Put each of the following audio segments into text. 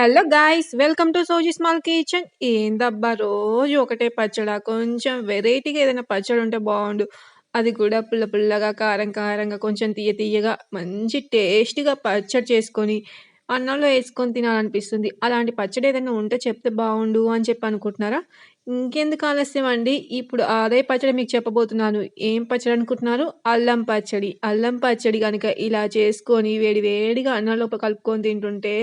Hello guys welcome to Soji small kitchen. ఏందబ్బా రోజు ఒకటే పచ్చడా. కొంచెం వెరైటీగా ఏదైనా పచ్చడి ఉంటే బాగుండు. అది కూడా పుల్ల పుల్లగా కారం కారంగా కొంచెం తీయ తీయగా మంచి టేస్టీగా పచ్చడి చేసుకొని అన్నంలో వేసుకొని తినాలనిపిస్తుంది. అలాంటి పచ్చడి ఏదైనా ఉంటే చెప్తే బాగుండు అని చెప్పి అనుకుంటున్నారా? ఇంకెందుకు ఆలస్యం అండి ఇప్పుడు అదే పచ్చడి మీకు చెప్పబోతున్నాను ఏం పచ్చడి అనుకుంటున్నారు అల్లం పచ్చడి అల్లం పచ్చడి కనుక ఇలా చేసుకొని వేడి వేడిగా అన్నంలో కలుపుకొని తింటుంటే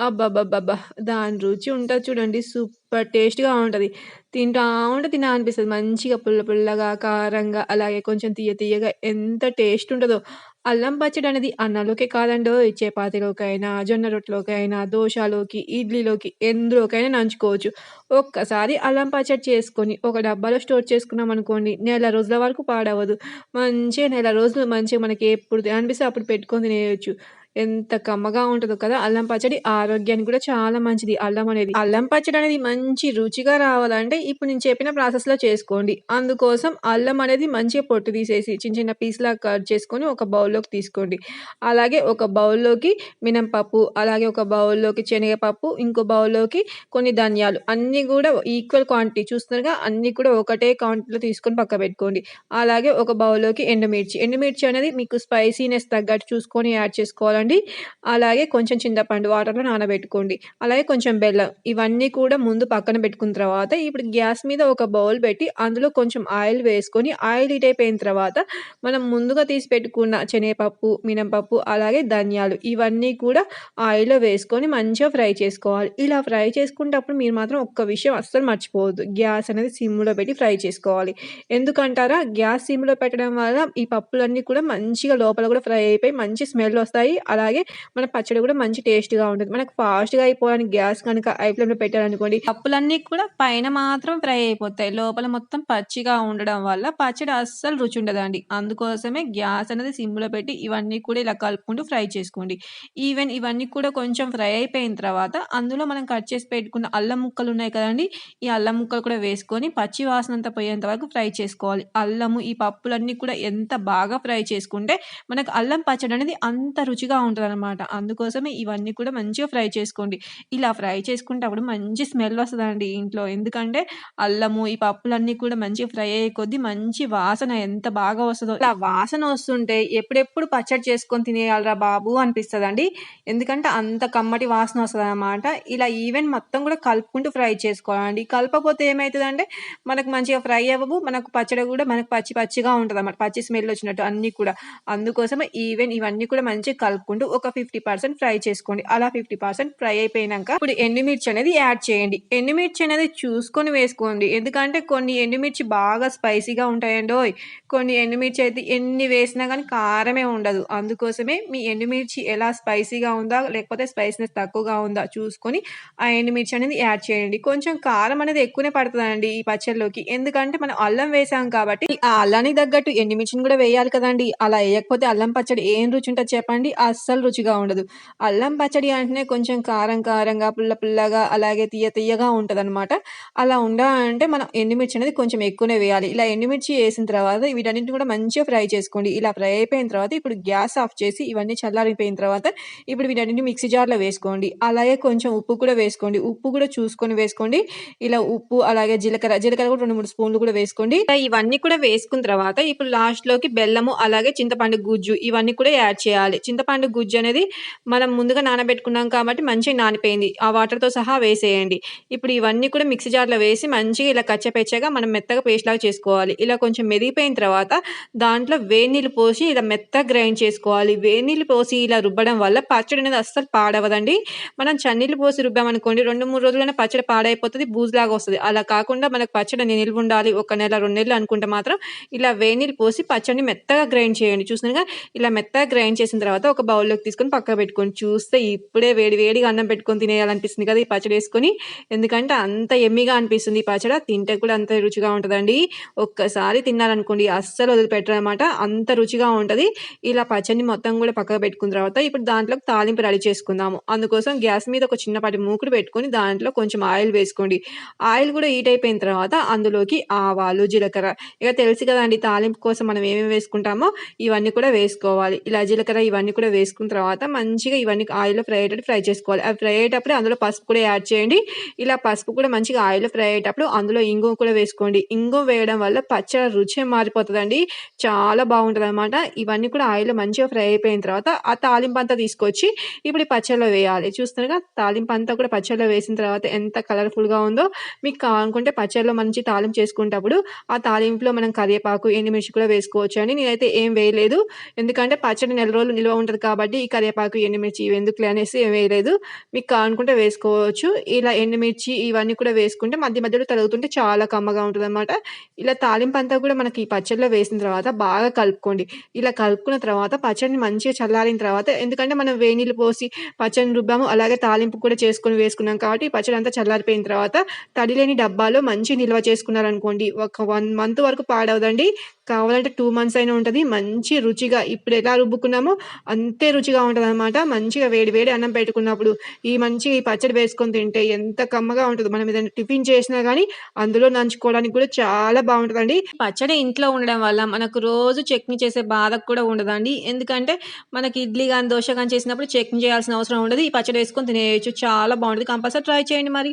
అబ్బబ్బబ్బబ్బా! దాని రుచి ఉంటుంది చూడండి. సూపర్ టేస్ట్‌గా ఉంటుంది తింటా ఉంటే తినాలనిపిస్తది. మంచిగా పుల్ల పుల్లగా, కారంగా అలాగే కొంచెం తియ్య తియ్యగా ఎంత టేస్ట్ ఉంటుందో అల్లం పచ్చడి అనేది అన్నంలోకే కాదండోయ్! చపాతీలోకైనా, జొన్న రొట్టెలోకైనా, దోశలోకి ఇడ్లీలోకి ఎందులోకైనా నంచుకోవచ్చు. ఒక్కసారి అల్లం పచ్చడి చేసుకొని ఒక డబ్బాలో స్టోర్ చేసుకున్నామనుకోండి నెల రోజుల వరకు పాడవదు. మంచిగా నెల రోజులు మంచిగా మనకి ఎప్పుడు అనిపిస్తే అప్పుడు పెట్టుకొని తినేయొచ్చు. ఎంత కమ్మగా ఉంటుందో కదా! అల్లం పచ్చడి. ఆరోగ్యానికి కూడా చాలా మంచిది అల్లం అనేది. అల్లం పచ్చడి అనేది మంచి రుచిగా రావాలంటే ఇప్పుడు నేను చెప్పిన ప్రాసెస్‌లో చేసుకోండి. అందుకోసం అల్లం అనేది మంచిగా పొట్టు తీసేసి చిన్న చిన్న పీస్‌లాగా కట్ చేసుకొని ఒక బౌల్‌లోకి తీసుకోండి. అలాగే ఒక బౌల్‌లోకి మినపప్పు, అలాగే ఒక బౌల్‌లోకి శనగపప్పు, ఇంకో బౌల్‌లోకి కొన్ని ధనియాలు అన్నీ కూడా ఈక్వల్ క్వాంటిటీ చూస్తున్నారుగా అన్నీ కూడా ఒకటే క్వాంటిటీలో తీసుకొని పక్క పెట్టుకోండి అలాగే ఒక బౌల్‌లోకి ఎండుమిర్చి. ఎండుమిర్చి అనేది మీకు స్పైసీనెస్ తగ్గట్టు చూసుకొని యాడ్ చేసుకోవాలి తీసుకోండి అలాగే కొంచెం చింతపండు వాటర్‌లో నానబెట్టుకోండి. అలాగే కొంచెం బెల్లం. ఇవన్నీ కూడా ముందు పక్కన పెట్టుకున్న తర్వాత ఇప్పుడు గ్యాస్ మీద ఒక బౌల్ పెట్టి అందులో కొంచెం ఆయిల్ వేసుకొని ఆయిల్ హీట్ అయిపోయిన తర్వాత మనం ముందుగా తీసి పెట్టుకున్న శనగపప్పు, మినపప్పు అలాగే ధనియాలు ఇవన్నీ కూడా ఆయిల్‌లో వేసుకొని మంచిగా ఫ్రై చేసుకోవాలి. ఇలా ఫ్రై చేసుకునేటప్పుడు మీరు మాత్రం ఒక్క విషయం అస్సలు మర్చిపోవద్దు. గ్యాస్ అనేది సిమ్‌లో పెట్టి ఫ్రై చేసుకోవాలి. ఎందుకంటారా గ్యాస్ సిమ్‌లో పెట్టడం వల్ల ఈ పప్పులన్నీ కూడా మంచిగా లోపల కూడా ఫ్రై అయిపోయి మంచి స్మెల్ వస్తాయి. అలాగే మన పచ్చడి కూడా మంచి టేస్ట్‌గా ఉంటుంది మనకు ఫాస్ట్‌గా అయిపోవడానికి గ్యాస్ కనుక హై ఫ్లేమ్‌లో పెట్టారనుకోండి పప్పులన్నీ కూడా పైన మాత్రం ఫ్రై అయిపోతాయి. లోపల మొత్తం పచ్చిగా ఉండడం వల్ల పచ్చడి అస్సలు రుచి ఉండదండి. అందుకోసమే గ్యాస్ అనేది సిమ్‌లో పెట్టి ఇవన్నీ కూడా ఇలా కలుపుకుంటూ ఫ్రై చేసుకోండి. ఈవెన్ ఇవన్నీ కూడా కొంచెం ఫ్రై అయిపోయిన తర్వాత అందులో మనం కట్ చేసి పెట్టుకున్న అల్లం ముక్కలు ఉన్నాయి కదండీ! ఈ అల్లం ముక్కలు కూడా వేసుకొని పచ్చి వాసన అంతా పోయేంత వరకు ఫ్రై చేసుకోవాలి. అల్లము ఈ పప్పులన్నీ కూడా ఎంత బాగా ఫ్రై చేసుకుంటే మనకు అల్లం పచ్చడి అనేది అంత రుచిగా ఉంటదనమాట. అందుకోసమే ఇవన్నీ కూడా మంచిగా ఫ్రై చేసుకోండి. ఇలా ఫ్రై చేసుకునేటప్పుడు మంచి స్మెల్ వస్తదండి ఇంట్లో. ఎందుకంటే అల్లము, ఈ పప్పులన్నీ కూడా మంచిగా ఫ్రై అయ్యే కొద్దీ మంచి వాసన ఎంత బాగా వస్తదో. ఇలా వాసన వస్తుంటే ఎప్పుడెప్పుడు పచ్చడి చేసుకొని తినేయాలిరా బాబు అనిపిస్తదండి. ఎందుకంటే అంత కమ్మటి వాసన వస్తదనమాట. ఇలా ఈవెన్ మొత్తం కూడా కలుపుకుంటూ ఫ్రై చేసుకోవాలండి. కలపకపోతే ఏమైతదంటే మనకు మంచిగా ఫ్రై అవ్వవు. మనకు పచ్చడి కూడా మనకు పచ్చి పచ్చిగా ఉంటదన్నమాట. పచ్చి స్మెల్ వచ్చినట్టు అన్నీ కూడా. అందుకోసమే ఈవెన్ ఇవన్నీ కూడా మంచిగా కాకుండా ఒక 50% ఫ్రై చేసుకోండి. అలా 50% ఫ్రై అయిపోయినాక ఇప్పుడు ఎండుమిర్చి అనేది యాడ్ చేయండి. ఎండుమిర్చి అనేది చూసుకొని వేసుకోండి. ఎందుకంటే కొన్ని ఎండుమిర్చి బాగా స్పైసీగా ఉంటాయండి కొన్ని ఎండుమిర్చి అయితే ఎన్ని వేసినా కానీ కారమే ఉండదు. అందుకోసమే మీ ఎండుమిర్చి ఎలా స్పైసీగా ఉందా? లేకపోతే స్పైసీనెస్ తక్కువగా ఉందా? చూసుకొని ఆ ఎండుమిర్చి అనేది యాడ్ చేయండి. కొంచెం కారం అనేది ఎక్కువనే పడుతుందండి ఈ పచ్చళ్ళలోకి ఎందుకంటే మనం అల్లం వేసాం కాబట్టి ఆ అల్లానికి తగ్గట్టు ఎండుమిర్చిని కూడా వేయాలి కదండి అలా వేయకపోతే అల్లం పచ్చడి ఏం రుచి ఉంటుంది చెప్పండి? ఆ అస్సలు రుచిగా ఉండదు. అల్లం పచ్చడి అంటేనే కొంచెం కారం కారంగా, పుల్ల పుల్లగా అలాగే తియ్య తియ్యగా అనమాట అలా ఉండాలంటే మనం ఎండుమిర్చి అనేది కొంచెం ఎక్కువనే వేయాలి. ఇలా ఎండుమిర్చి వేసిన తర్వాత వీటన్నిటిని కూడా మంచిగా ఫ్రై చేసుకోండి. ఇలా ఫ్రై అయిపోయిన తర్వాత ఇప్పుడు గ్యాస్ ఆఫ్ చేసి ఇవన్నీ చల్లారిపోయిన తర్వాత ఇప్పుడు వీటన్నిటిని మిక్సీ జార్‌లో వేసుకోండి. అలాగే కొంచెం ఉప్పు కూడా వేసుకోండి. ఉప్పు కూడా చూసుకొని వేసుకోండి. ఇలా ఉప్పు అలాగే జీలకర్ర, జీలకర్ర కూడా 2, 3 స్పూన్లు కూడా వేసుకోండి. ఇవన్నీ కూడా వేసుకున్న తర్వాత ఇప్పుడు లాస్ట్‌లోకి బెల్లము అలాగే చింతపండు గుజ్జు ఇవన్నీ కూడా యాడ్ చేయాలి. చింతపండు గుజ్జు అనేది మనం ముందుగా నానబెట్టుకున్నాం కాబట్టి మంచిగా నానిపోయింది. ఆ వాటర్‌తో సహా వేసేయండి. ఇప్పుడు ఇవన్నీ కూడా మిక్సీ జార్‌లో వేసి మంచిగా ఇలా కచ్చపెచ్చగా మనం మెత్తగా పేస్ట్‌లాగా చేసుకోవాలి. ఇలా కొంచెం మెదిగిపోయిన తర్వాత దాంట్లో వేడి నీళ్ళు పోసి ఇలా మెత్తగా గ్రైండ్ చేసుకోవాలి. వేనీళ్ళు పోసి ఇలా రుబ్బడం వల్ల పచ్చడి అనేది అస్సలు పాడవదండి. మనం చన్నీళ్ళు పోసి రుబ్బామనుకోండి రెండు మూడు రోజులైనా పచ్చడి పాడైపోతుంది బూజులాగా వస్తుంది అలా కాకుండా మనకు పచ్చడి నిల్వ ఉండాలి. ఒక నెల, రెండు నెలలు అనుకుంటే మాత్రం ఇలా వేనీళ్ళు పోసి పచ్చడిని మెత్తగా గ్రైండ్ చేయండి. చూస్తున్నారుగా ఇలా మెత్తగా గ్రైండ్ చేసిన తర్వాత ఒక బౌల్ బౌల్‌లోకి తీసుకొని పక్క పెట్టుకొని చూస్తే ఇప్పుడే వేడి వేడిగా అన్నం పెట్టుకొని తినేయాలనిపిస్తుంది కదా! ఈ పచ్చడి వేసుకొని ఎందుకంటే అంత ఎమ్మిగా అనిపిస్తుంది ఈ పచ్చడ. తింటే కూడా అంత రుచిగా ఉంటుందండి ఒక్కసారి తిన్నారనుకోండి అస్సలు వదిలిపెట్టరనమాట. అంత రుచిగా ఉంటుంది ఇలా పచ్చడిని మొత్తం కూడా పక్కకు పెట్టుకున్న తర్వాత ఇప్పుడు దాంట్లో తాలింపు రెడీ చేసుకుందాము. అందుకోసం గ్యాస్ మీద ఒక చిన్నపాటి మూకుడు పెట్టుకొని దాంట్లో కొంచెం ఆయిల్ వేసుకోండి. ఆయిల్ కూడా హీట్ అయిపోయిన తర్వాత అందులోకి ఆవాలు, జీలకర్ర ఇక తెలుసు కదండీ తాలింపు కోసం మనం ఏమేమి వేసుకుంటామో ఇవన్నీ కూడా వేసుకోవాలి. ఇలా జీలకర్ర ఇవన్నీ కూడా వేసుకున్న తర్వాత మంచిగా ఇవన్నీ ఆయిల్‌లో ఫ్రై అయ్యేటప్పుడు ఫ్రై చేసుకోవాలి. అవి ఫ్రై అయ్యేటప్పుడు అందులో పసుపు కూడా యాడ్ చేయండి. ఇలా పసుపు కూడా మంచిగా ఆయిల్‌లో ఫ్రై అయ్యేటప్పుడు అందులో ఇంగువ కూడా వేసుకోండి. ఇంగువ వేయడం వల్ల పచ్చడి రుచే మారిపోతుందండి చాలా బాగుంటుంది అనమాట ఇవన్నీ కూడా ఆయిల్‌లో మంచిగా ఫ్రై అయిపోయిన తర్వాత ఆ తాలింపు అంతా తీసుకొచ్చి ఇప్పుడు ఈ పచ్చడిలో వేయాలి. చూస్తున్నారుగా తాలింపంతా కూడా పచ్చడిలో వేసిన తర్వాత ఎంత కలర్‌ఫుల్‌గా ఉందో. మీకు కావాలనుకుంటే పచ్చడిలో మంచి తాలింపు చేసుకునేటప్పుడు ఆ తాలింపులో మనం కరివేపాకు, ఎండుమిర్చి కూడా వేసుకోవచ్చు అండి నేనైతే ఏం వేయలేదు. ఎందుకంటే పచ్చడి నెల రోజులు నిల్వ ఉంటుంది కాబట్టి ఈ కరివేపాకు, ఎండుమిర్చి ఇవెందుకులే అనేసి ఏం వేయలేదు. మీకు కావాలనుకుంటే వేసుకోవచ్చు. ఇలా ఎండుమిర్చి ఇవన్నీ కూడా వేసుకుంటే మధ్య మధ్యలో తరుగుతుంటే చాలా కమ్మగా ఉంటదనమాట. ఇలా తాలింపు అంతా కూడా మనకి ఈ పచ్చడిలో వేసిన తర్వాత బాగా కలుపుకోండి. ఇలా కలుపుకున్న తర్వాత పచ్చడిని మంచిగా చల్లారిన తర్వాత ఎందుకంటే మనం వేడి నీళ్ళు పోసి పచ్చడిని రుబ్బాము. అలాగే తాలింపు కూడా చేసుకొని వేసుకున్నాం కాబట్టి ఈ పచ్చడి అంతా చల్లారిపోయిన తర్వాత తడి లేని డబ్బాలో మంచి నిల్వ చేసుకున్నారనుకోండి ఒక వన్ మంత్ వరకు పాడవదండి. కావాలంటే టూ మంత్స్ అయినా ఉంటుంది మంచి రుచిగా ఇప్పుడు ఎలా రుబ్బుకున్నామో అంత రుచిగా ఉంటదనమాట. మంచిగా వేడి వేడి అన్నం పెట్టుకున్నప్పుడు ఈ మంచి పచ్చడి వేసుకొని తింటే ఎంత కమ్మగా ఉంటుంది మనం ఏదైనా టిఫిన్ చేసినా గానీ అందులో నంచుకోవడానికి కూడా చాలా బాగుంటుందండి పచ్చడి ఇంట్లో ఉండడం వల్ల మనకు రోజు చట్నీ చేసే బాధ కూడా ఉండదండి. ఎందుకంటే మనకి ఇడ్లీ కానీ దోశ కానీ చేసినప్పుడు చట్నీ చేయాల్సిన అవసరం ఉండదు. ఈ పచ్చడి వేసుకొని తినేయచ్చు చాలా బాగుంటుంది కంపల్సరీ ట్రై చేయండి మరి.